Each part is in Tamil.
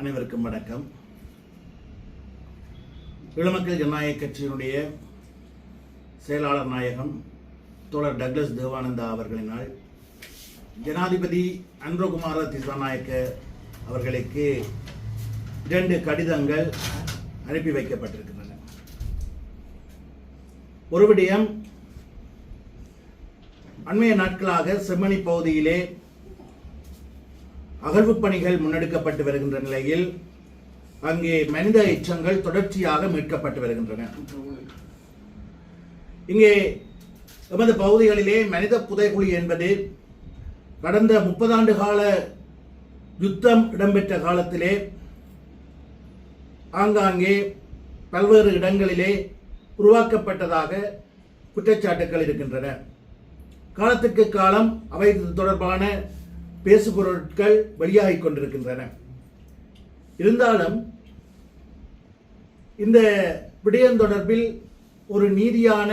அனைவருக்கும் வணக்கம். இளமக்கள் ஜனநாயக கட்சியினுடைய செயலாளர் நாயகம் தோழர் டக்ளஸ் தேவானந்தா அவர்களினால் ஜனாதிபதி அன்ரகுமார திசாநாயக்க அவர்களுக்கு இரண்டு கடிதங்கள் அனுப்பி வைக்கப்பட்டிருக்கின்றன. ஒரு விடயம் அண்மைய நாட்களாக செம்மணி பகுதியிலே அகழ்வு பணிகள் முன்னெடுக்கப்பட்டு வருகின்ற நிலையில் அங்கே மனித எச்சங்கள் தொடர்ச்சியாக மீட்கப்பட்டு வருகின்றன. இங்கே எமது பகுதிகளிலே மனித புதைகுழி என்பது கடந்த முப்பதாண்டு கால யுத்தம் இடம்பெற்ற காலத்திலே ஆங்காங்கே பல்வேறு இடங்களிலே உருவாக்கப்பட்டதாக குற்றச்சாட்டுகள் இருக்கின்றன. காலத்துக்கு காலம் அவை தொடர்பான பேசுபொருட்கள் வெளியாகிக் கொண்டிருக்கின்றன. இருந்தாலும் இந்த விடயம் தொடர்பில் ஒரு நீதியான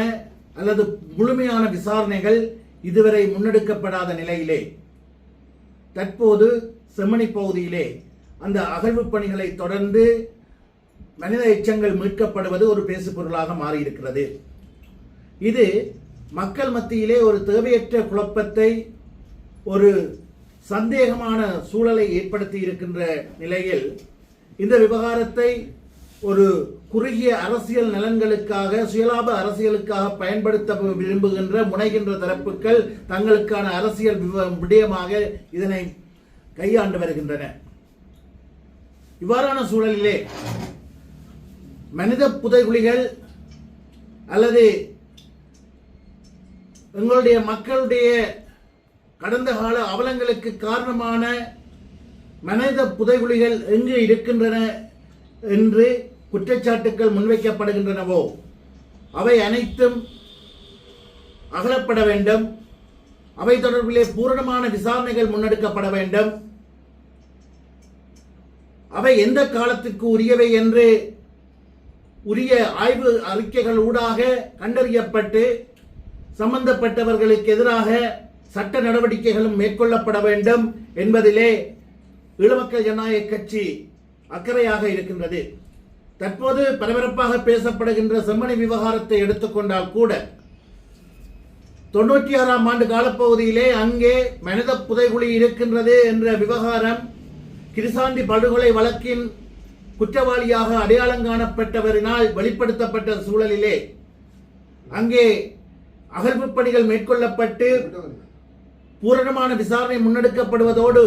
அல்லது முழுமையான விசாரணைகள் இதுவரை முன்னெடுக்கப்படாத நிலையிலே தற்போது செம்மணி பகுதியிலே அந்த அகழ்வு பணிகளை தொடர்ந்து மனித எச்சங்கள் மீட்கப்படுவது ஒரு பேசுபொருளாக மாறியிருக்கிறது. இது மக்கள் மத்தியிலே ஒரு தேவையற்ற குழப்பத்தை ஒரு சந்தேகமான சூழலை ஏற்படுத்தி இருக்கின்ற நிலையில் இந்த விவகாரத்தை ஒரு குறுகிய அரசியல் நலன்களுக்காக சுயலாப அரசியலுக்காக பயன்படுத்த விரும்புகின்ற முனைகின்ற தரப்புகள் தங்களுக்கான அரசியல் விவ- விடயமாக இதனை கையாண்டு வருகின்றன. இவ்வாறான சூழலிலே மனித புதைகுழிகள் அல்லது எங்களுடைய மக்களுடைய கடந்த கால அவலங்களுக்கு காரணமான மனித புதைகுழிகள் எங்கு இருக்கின்றன என்று குற்றச்சாட்டுக்கள் முன்வைக்கப்படுகின்றனவோ அவை அனைத்தும் அகலப்பட வேண்டும். அவை தொடர்பிலே பூரணமான விசாரணைகள் முன்னெடுக்கப்பட வேண்டும். அவை எந்த காலத்துக்கு உரியவை என்று உரிய ஆய்வு அறிக்கைகள் ஊடாக கண்டறியப்பட்டு சம்பந்தப்பட்டவர்களுக்கு எதிராக சட்ட நடவடிக்கைகளும் மேற்கொள்ளப்பட வேண்டும் என்பதிலே ஈழமக்கள் ஜனநாயக கட்சி அக்கறையாக இருக்கின்றது. தற்போது பரபரப்பாக பேசப்படுகின்ற செம்மணி விவகாரத்தை எடுத்துக்கொண்டால் கூட தொண்ணூற்றி ஆறாம் ஆண்டு காலப்பகுதியிலே அங்கே மனித புதைகுழி இருக்கின்றது என்ற விவகாரம் கிருசாந்தி படுகொலை வழக்கின் குற்றவாளியாக அடையாளம் காணப்பட்டவரினால் வெளிப்படுத்தப்பட்ட சூழலிலே அங்கே அகழ்வு பணிகள் மேற்கொள்ளப்பட்டு பூரணமான விசாரணை முன்னெடுக்கப்படுவதோடு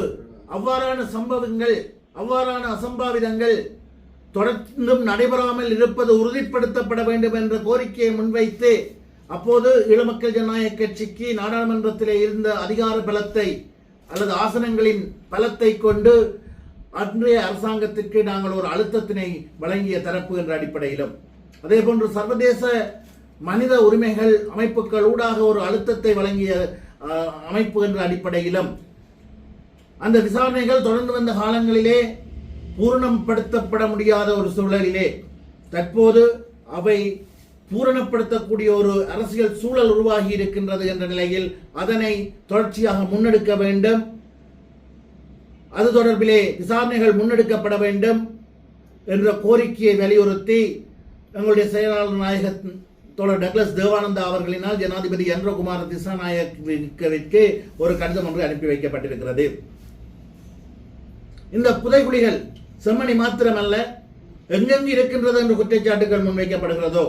அவ்வாறான சம்பவங்கள் அவ்வாறான அசம்பாவிதங்கள் தொடர்ந்தும் நடைபெறாமல் இருப்பது உறுதிப்படுத்தப்பட வேண்டும் என்ற கோரிக்கையை முன்வைத்து அப்போது ஈழமக்கள் ஜனநாயக கட்சிக்கு நாடாளுமன்றத்தில் இருந்த அதிகார பலத்தை அல்லது ஆசனங்களின் பலத்தை கொண்டு அன்றைய அரசாங்கத்திற்கு நாங்கள் ஒரு அழுத்தத்தினை வழங்கிய தரப்பு என்ற அடிப்படையிலும். அதே போன்று சர்வதேச மனித உரிமைகள் அமைப்புகள் ஊடாக ஒரு அழுத்தத்தை வழங்கிய அமைப்பு என்ற அடிப்படையிலும் அந்த விசாரணைகள் தொடர்ந்து வந்த காலங்களிலே பூரணப்படுத்தப்பட முடியாத ஒரு சூழலிலே தற்போது அவை பூரணப்படுத்தக்கூடிய ஒரு அரசியல் சூழல் உருவாகி இருக்கின்றது என்ற நிலையில் அதனை தொடர்ச்சியாக முன்னெடுக்க வேண்டும். அது தொடர்பிலே விசாரணைகள் முன்னெடுக்கப்பட வேண்டும் என்ற கோரிக்கையை வலியுறுத்தி எங்களுடைய செயலாளர் நாயகத்தின் தோழர் டக்ளஸ் தேவானந்தா அவர்களினால் ஜனாதிபதி என்ரகுமார திசாநாயக்கவிற்கு ஒரு கடிதம் ஒன்று அனுப்பி வைக்கப்பட்டிருக்கிறது. இந்த புதைகுழிகள் செம்மணி மாத்திரமல்ல எங்கெங்கு இருக்கின்றது என்று குற்றச்சாட்டுகள் முன்வைக்கப்படுகிறதோ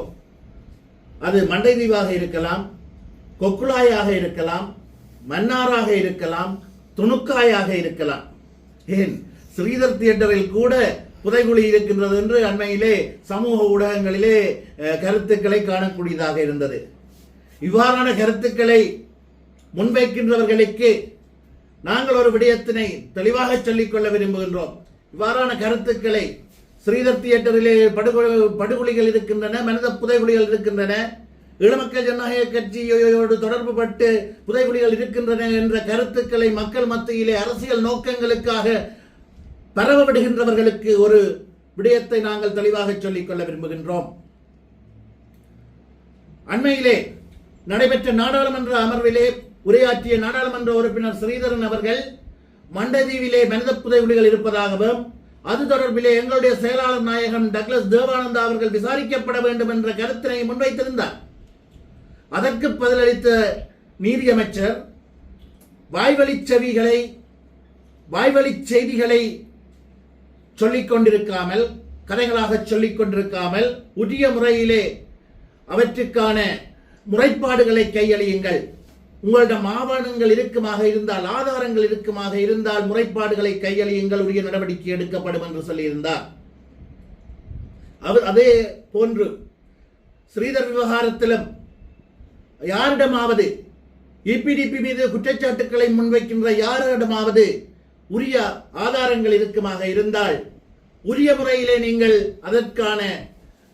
அது மண்டைதீவாக இருக்கலாம் கொக்குளாயாக இருக்கலாம் மன்னாராக இருக்கலாம் துணுக்காயாக இருக்கலாம். ஏன்? ஸ்ரீதர் தியேட்டரில் கூட புதைகுழி இருக்கின்றது என்று அண்மையிலே சமூக ஊடகங்களிலே கருத்துக்களை காணக்கூடியதாக இருந்தது. இவ்வாறான கருத்துக்களை முன்வைக்கின்றவர்களுக்கு நாங்கள் ஒரு விடயத்தினை தெளிவாக சொல்லிக்கொள்ள விரும்புகின்றோம். இவ்வாறான கருத்துக்களை ஸ்ரீதர் தியேட்டரிலே படுகொலை படுகொலிகள் இருக்கின்றன மனித புதைகுழிகள் இருக்கின்றன ஈழமக்கள் ஜனநாயக கட்சியோடு தொடர்பு பட்டு புதைகுழிகள் இருக்கின்றன என்ற கருத்துக்களை மக்கள் மத்தியிலே அரசியல் நோக்கங்களுக்காக பரவ விடுகின்றவர்களுக்கு ஒரு விடயத்தை நாங்கள் தெளிவாக சொல்லிக்கொள்ள விரும்புகின்றோம். அண்மையிலே நடைபெற்ற நாடாளுமன்ற அமர்விலே உரையாற்றிய நாடாளுமன்ற உறுப்பினர் ஸ்ரீதரன் அவர்கள் மண்டதீவிலே மனித புதைகுழிகள் இருப்பதாகவும் அது தொடர்பிலே எங்களுடைய செயலாளர் நாயகன் டக்ளஸ் தேவானந்தா அவர்கள் விசாரிக்கப்பட வேண்டும் என்ற கருத்தினை முன்வைத்திருந்தார். அதற்கு பதிலளித்த நீதியமைச்சர் வாய்வழிச் செவிகளை வாய்வழிச் செய்திகளை சொல்லிக் கொண்டிருக்காமல் கதைகளாக சொல்லிக் கொண்டிருக்காமல் உரிய முறையிலே அவற்றுக்கான முறைப்பாடுகளை கையளியுங்கள். உங்களிடம் ஆவணங்கள் இருக்குமாக இருந்தால் ஆதாரங்கள் இருக்குமாக இருந்தால் முறைப்பாடுகளை கையளியுங்கள். உரிய நடவடிக்கை எடுக்கப்படும் என்று சொல்லியிருந்தார். அவர் அதே போன்று ஸ்ரீதர் விவகாரத்திலும் யாரிடமாவது இபிடிபி மீது குற்றச்சாட்டுக்களை முன்வைக்கின்ற யாரிடமாவது உரிய ஆதாரங்கள் இருக்குமாக இருந்தால் உரிய முறையிலே நீங்கள் அதற்கான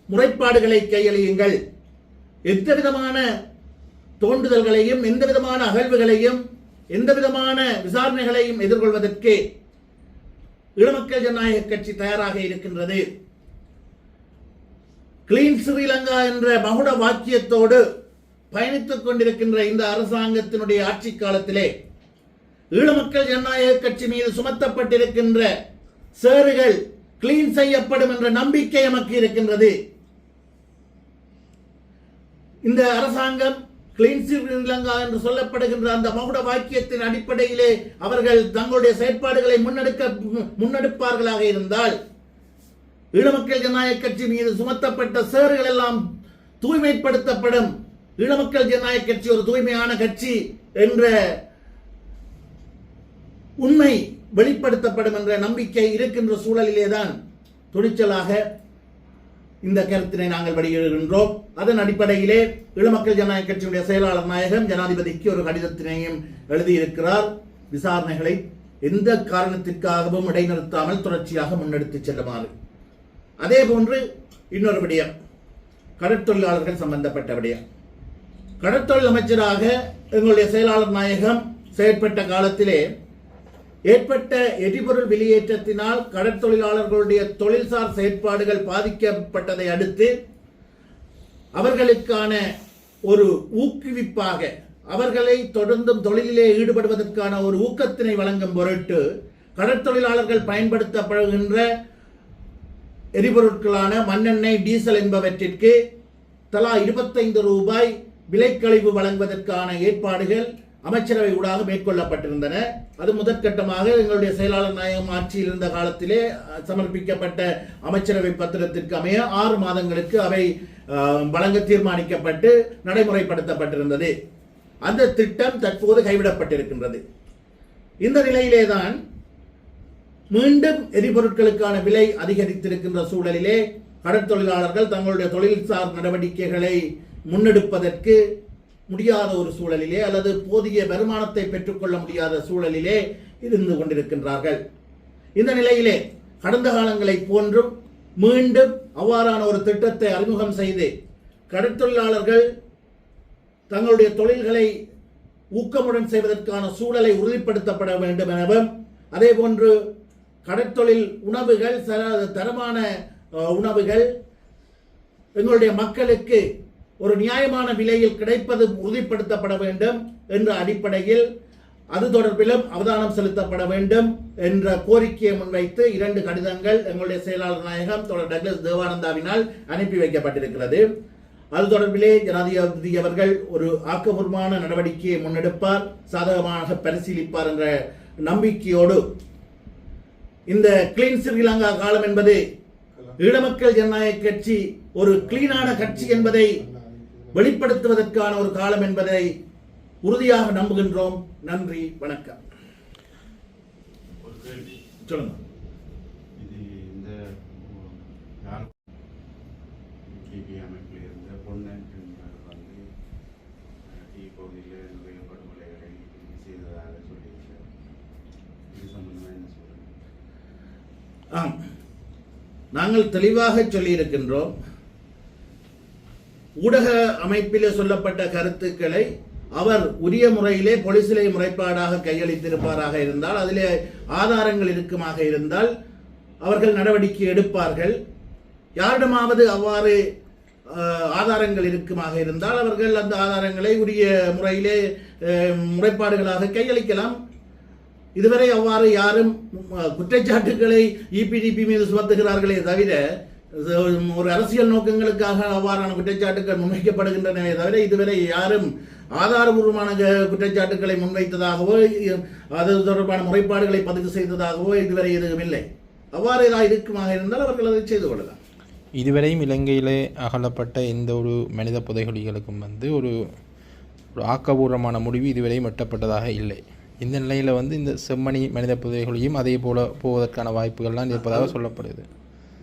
முறைப்பாடுகளை கையளியுங்கள். எந்த விதமான தோண்டுதல்களையும் எந்த விதமான அகழ்வுகளையும் எந்த விதமான விசாரணைகளையும் எதிர்கொள்வதற்கு ஈழமக்கள் ஜனநாயக கட்சி தயாராக இருக்கின்றது. கிளீன் ஸ்ரீலங்கா என்ற மகுட வாக்கியத்தோடு பயணித்துக் கொண்டிருக்கின்ற இந்த அரசாங்கத்தினுடைய ஆட்சி காலத்திலே ஈழமக்கள் ஜனநாயக கட்சி மீது சுமத்தப்பட்டிருக்கின்ற சேறுகள் கிளீன் செய்யப்படும் என்ற நம்பிக்கை எமக்கு இருக்கின்றது. இந்த அரசாங்கம் கிளீன் ஸ்ரீலங்கா என்று சொல்லப்படுகின்ற அந்த மகுட வாக்கியத்தின் அடிப்படையிலே அவர்கள் தங்களுடைய செயற்பாடுகளை முன்னெடுக்க முன்னெடுப்பார்களாக இருந்தால் ஈழமக்கள் ஜனநாயக கட்சி மீது சுமத்தப்பட்ட சேறுகள் எல்லாம் தூய்மைப்படுத்தப்படும். ஈழமக்கள் ஜனநாயக கட்சி ஒரு தூய்மையான கட்சி என்ற உண்மை வெளிப்படுத்தப்படும் என்ற நம்பிக்கை இருக்கின்ற சூழலிலே தான் துணிச்சலாக இந்த கருத்தினை நாங்கள் வெளியிடுகின்றோம். அதன் அடிப்படையிலே இளமக்கள் ஜனநாயக கட்சியுடைய செயலாளர் நாயகம் ஜனாதிபதிக்கு ஒரு கடிதத்தினையும் எழுதியிருக்கிறார். விசாரணைகளை எந்த காரணத்திற்காகவும் இடைநிறுத்தாமல் தொடர்ச்சியாக முன்னெடுத்துச் செல்லுமாறு. அதே போன்று இன்னொரு விடயம். கடற்தொழிலாளர்கள் சம்பந்தப்பட்ட விடயம். கடற்தொழில் அமைச்சராக எங்களுடைய செயலாளர் நாயகம் செயற்பட்ட காலத்திலே ஏற்பட்ட எரிபொருள் வெளியேற்றத்தினால் கடற்தொழிலாளர்களுடைய தொழில்சார் செயற்பாடுகள் பாதிக்கப்பட்டதை அடுத்து அவர்களுக்கான ஒரு ஊக்குவிப்பாக அவர்களை தொடர்ந்தும் தொழிலிலே ஈடுபடுவதற்கான ஒரு ஊக்கத்தினை வழங்கும் பொருட்டு கடற்தொழிலாளர்கள் பயன்படுத்தப்படுகின்ற எரிபொருட்களான மண்ணெண்ணெய் டீசல் என்பவற்றிற்கு தலா இருபத்தைந்து ரூபாய் விலைக்கழிவு வழங்குவதற்கான ஏற்பாடுகள் அமைச்சரவை ஊடாக மேற்கொள்ளப்பட்டிருந்தன. அது முதற்கட்டமாக எங்களுடைய செயலாளர் நாயகம் ஆட்சியில் இருந்த காலத்திலே சமர்ப்பிக்கப்பட்ட அமைச்சரவை பத்திரத்திற்கு அமைய ஆறு மாதங்களுக்கு அவை வழங்க தீர்மானிக்கப்பட்டு நடைமுறைப்படுத்தப்பட்டிருந்தது. அந்த திட்டம் தற்போது கைவிடப்பட்டிருக்கின்றது. இந்த நிலையிலேதான் மீண்டும் எரிபொருட்களுக்கான விலை அதிகரித்திருக்கின்ற சூழலிலே கடற்தொழிலாளர்கள் தங்களுடைய தொழில்சார் நடவடிக்கைகளை முன்னெடுப்பதற்கு முடியாத ஒரு சூழலிலே அல்லது போதிய வருமானத்தை பெற்றுக்கொள்ள முடியாத சூழலிலே இருந்து கொண்டிருக்கின்றார்கள். இந்த நிலையிலே கடந்த காலங்களைப் போன்றும் மீண்டும் அவ்வாறான ஒரு திட்டத்தை அறிமுகம் செய்து கடற்தொழிலாளர்கள் தங்களுடைய தொழில்களை ஊக்கமுடன் செய்வதற்கான சூழலை உறுதிப்படுத்தப்பட வேண்டும் எனவும் அதே போன்று கடற்தொழில் உணவுகள் தரமான உணவுகள் எங்களுடைய மக்களுக்கு ஒரு நியாயமான விலையில் கிடைப்பது உறுதிப்படுத்தப்பட வேண்டும் என்ற அடிப்படையில் அது தொடர்பிலும் அவதானம் செலுத்தப்பட வேண்டும் என்ற கோரிக்கையை முன்வைத்து இரண்டு கடிதங்கள் எங்களுடைய செயலாளர் நாயகம் தொடர் டக்ளஸ் தேவானந்தாவினால் அனுப்பி வைக்கப்பட்டிருக்கிறது. அது தொடர்பிலே ஜனாதிபதி அவர்கள் ஒரு ஆக்கப்பூர்வமான நடவடிக்கையை முன்னெடுப்பார் சாதகமாக பரிசீலிப்பார் என்ற நம்பிக்கையோடு. இந்த கிளீன் ஸ்ரீலங்கா காலம் என்பது ஈழமக்கள் ஜனநாயக கட்சி ஒரு கிளீனான கட்சி என்பதை வெளிப்படுத்துவதற்கான ஒரு காலம் என்பதை உறுதியாக நம்புகின்றோம். நன்றி வணக்கம். சொல்லுங்க. அமைப்பில் இருந்த என்பவர் வந்து அஹ், டி பகுதியில் நிறைய படுகொலைகளை செய்ததாக சொல்லியிருக்கார் இது சம்பந்தமாக என்ன சொல்லுங்க ஆம். நாங்கள் தெளிவாக சொல்லியிருக்கின்றோம். ஊடக அமைப்பிலே சொல்லப்பட்ட கருத்துக்களை அவர் உரிய முறையிலே போலீசிலே முறைப்பாடாக கையளித்திருப்பாராக இருந்தால் அதிலே ஆதாரங்கள் இருக்குமாக இருந்தால் அவர்கள் நடவடிக்கை எடுப்பார்கள். யாரிடமாவது அவ்வாறு ஆதாரங்கள் இருக்குமாக இருந்தால் அவர்கள் அந்த ஆதாரங்களை உரிய முறையிலே முறைப்பாடுகளாக கையளிக்கலாம். இதுவரை அவ்வாறு யாரும் குற்றச்சாட்டுகளை குற்றச்சாட்டுக்களை இபிடிபி மீது சுமத்துகிறார்களே தவிர ஒரு அரசியல் நோக்கங்களுக்காக அவ்வாறான குற்றச்சாட்டுகள் முன்வைக்கப்படுகின்றனவே தவிர இதுவரை யாரும் ஆதாரபூர்வமான க- குற்றச்சாட்டுக்களை முன்வைத்ததாகவோ அது தொடர்பான முறைப்பாடுகளை பதிவு செய்ததாகவோ இதுவரை எதுவும் இல்லை. அவ்வாறு ஏதாவது இருக்குமாக இருந்தால் அவர்கள் அதை செய்து கொள்ளலாம். இதுவரையும் இலங்கையிலே அகலப்பட்ட எந்த ஒரு மனித புதைகுழிகளுக்கும் வந்து ஒரு ஒரு ஆக்கபூர்வமான முடிவு இதுவரையும் எட்டப்பட்டதாக இல்லை. இந்த நிலையில் வந்து இந்த செம்மணி மனித புதைகுழியும் அதே போல போவதற்கான வாய்ப்புகள்லாம் இருப்பதாக சொல்லப்படுது.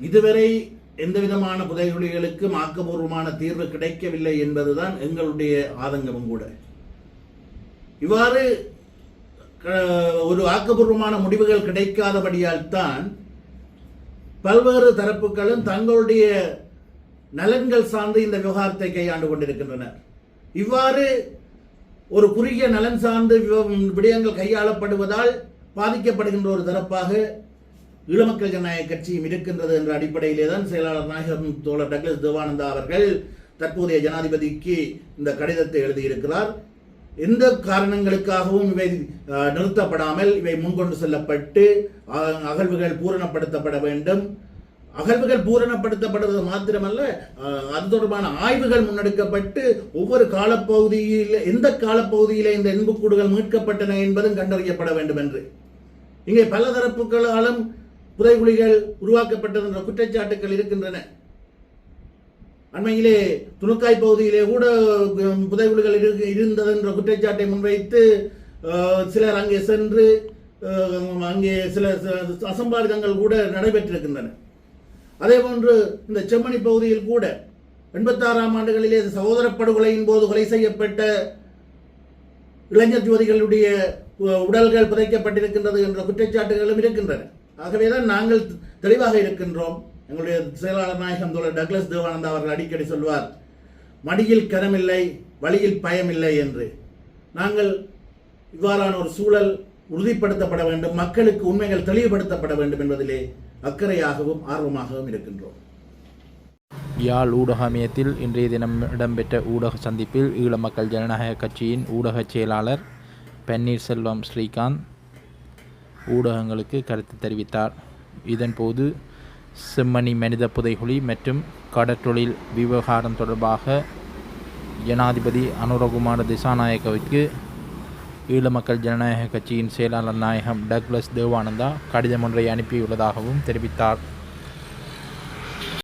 இதுவரை எந்த விதமான புதைகுழிகளுக்கும் ஆக்கபூர்வமான தீர்வு கிடைக்கவில்லை என்பதுதான் எங்களுடைய ஆதங்கமும் கூட. இவ்வாறு க- ஒரு ஆக்கபூர்வமான முடிவுகள் கிடைக்காதபடியால் தான் பல்வேறு தரப்புகளும் தங்களுடைய நலன்கள் சார்ந்து இந்த விவகாரத்தை கையாண்டு கொண்டிருக்கின்றனர். இவ்வாறு ஒரு குறுகிய நலன் சார்ந்து விடயங்கள் கையாளப்படுவதால் பாதிக்கப்படுகின்ற ஒரு தரப்பாக ஈழமக்கள் ஜனநாயக கட்சியும் இருக்கின்றது என்ற அடிப்படையிலே தான் செயலாளர் நாயகம் தோழர் டக்ளஸ் தேவானந்தா அவர்கள் தற்போதைய ஜனாதிபதிக்கு இந்த கடிதத்தை எழுதியிருக்கிறார். எந்த காரணங்களுக்காகவும் இவை நிறுத்தப்படாமல் இவை முன்கொண்டு செல்லப்பட்டு அகழ்வுகள் பூரணப்படுத்தப்பட வேண்டும். அகழ்வுகள் பூரணப்படுத்தப்படுவது மாத்திரமல்ல அது தொடர்பான ஆய்வுகள் முன்னெடுக்கப்பட்டு ஒவ்வொரு காலப்பகுதியில் எந்த காலப்பகுதியில் இந்த எண்புக்கூடுகள் மீட்கப்பட்டன என்பதும் கண்டறியப்பட வேண்டும் என்று இங்கே பல தரப்புகளாலும் புதைகுழிகள் உருவாக்கப்பட்டது என்ற குற்றச்சாட்டுகள் இருக்கின்றன. அண்மையிலே துணுக்காய் பகுதியிலே கூட புதைகுழிகள் இருந்தது என்ற குற்றச்சாட்டை முன்வைத்து சிலர் அங்கே சென்று அங்கே சில ச- அசம்பாவிதங்கள் கூட நடைபெற்றிருக்கின்றன. அதே போன்று இந்த செம்மணி பகுதியில் கூட எண்பத்தாறாம் ஆண்டுகளிலே சகோதர படுகொலையின் போது கொலை செய்யப்பட்ட இளைஞர் ஜோதிகளுடைய உடல்கள் புதைக்கப்பட்டிருக்கின்றது என்ற குற்றச்சாட்டுகளும் இருக்கின்றன. ஆகவேதான் நாங்கள் தெளிவாக இருக்கின்றோம். எங்களுடைய செயலாளர் நாயகம் தோழர் டக்ளஸ் தேவானந்தா அவர்கள் அடிக்கடி சொல்வார் மடியில் கரமில்லை வழியில் பயமில்லை என்று. நாங்கள் இவ்வாறான ஒரு சூழல் உறுதிப்படுத்தப்பட வேண்டும் மக்களுக்கு உண்மைகள் தெளிவுபடுத்தப்பட வேண்டும் என்பதிலே அக்கறையாகவும் ஆர்வமாகவும் இருக்கின்றோம். யாழ் ஊடக அமையத்தில் இன்றைய தினம் இடம்பெற்ற ஊடக சந்திப்பில் ஈழ மக்கள் ஜனநாயக கட்சியின் ஊடகச் செயலாளர் பன்னீர்செல்வம் ஸ்ரீகாந்த் ஊடகங்களுக்கு கருத்து தெரிவித்தார். இதன்போது செம்மணி மனித புதைகுழி மற்றும் கடற்றொழில் விவகாரம் தொடர்பாக ஜனாதிபதி அனுரகுமார திசாநாயக்கவிற்கு ஈழ மக்கள் ஜனநாயக கட்சியின் செயலாளர் நாயகம் டக்ளஸ் தேவானந்தா கடிதம் ஒன்றை அனுப்பியுள்ளதாகவும் தெரிவித்தார்.